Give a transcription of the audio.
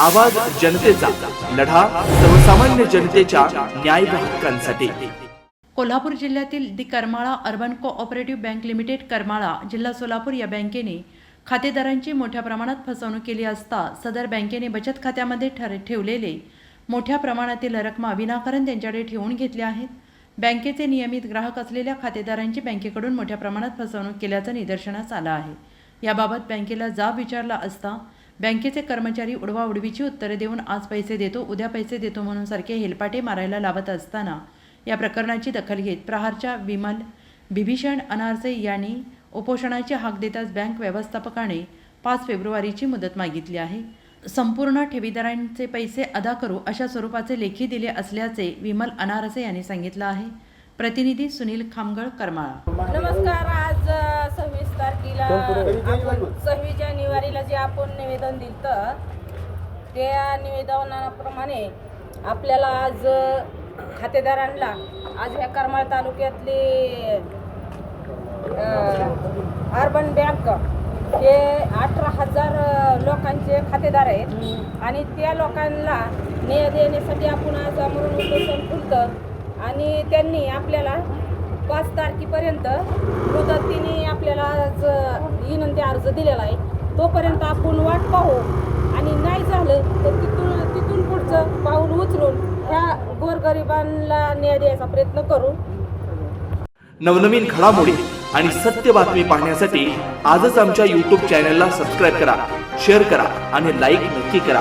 आवाज जनतेचा लढा सर्वसामान्य जनतेच्या न्याय हक्कांसाठी. कोल्हापूर जिल्ह्यातील the Karmala urban cooperative bank limited Karmala जिल्हा सोलापूर या बँकेने खातेदारांची मोठ्या प्रमाणात फसवणूक केली असता सदर बँकेने बचत खात्यामध्ये ठर ठेवलेले मोठ्या प्रमाणातील रकमा विनाकारण त्यांच्याकडे ठेवून घेतल्या आहेत बँकेचे नियमित ग्राहक असलेल्या खातेदारांची बँकेकडून मोठ्या प्रमाणात फसवणूक केल्याचं निदर्शनास आलं आहे. याबाबत बँकेला जाब विचारला असता बँकेचे कर्मचारी उडवाउडवीची उत्तरे देऊन आज पैसे देतो उद्या पैसे देतो म्हणून सारखे हेलपाटे मारायला लावत असताना या प्रकरणाची दखल घेत प्रहारच्या विमल बिभीषण अनारसे यांनी उपोषणाची हाक देताच बँक व्यवस्थापकाने पाच फेब्रुवारीची मुदत मागितली आहे. संपूर्ण ठेवीदारांचे पैसे अदा करू अशा स्वरूपाचे लेखी दिले असल्याचे विमल अनारसे यांनी सांगितलं आहे. प्रतिनिधी सुनील खामगळ करमाळा. नमस्कार आज सव्वीस तारखेला आपण जानेवारीला जे आपण निवेदन दिलं त्या निवेदनाप्रमाणे आपल्याला आज खातेदारांना आज ह्या करमाळ तालुक्यातले अर्बन बँक हे अठरा हजार लोकांचे खातेदार आहेत. आणि त्या लोकांना न्याय देण्यासाठी आपण आज अमरून उपोषण खुलतं आणि त्यांनी आपल्याला पाच तारखेपर्यंत मुदतीने आपल्याला आज विनंती अर्ज दिलेला आहे. तोपर्यंत आपण वाट पाहू. आणि नाही झालं तर तिथून तिथून पुढचं पाऊल उचलून ह्या गोरगरिबांना न्याय द्यायचा प्रयत्न करू. नवनवीन घडामोडी आणि सत्य बातमी पाहण्यासाठी आजच आमच्या यूट्यूब चॅनलला सबस्क्राईब करा शेअर करा आणि लाईक नक्की करा.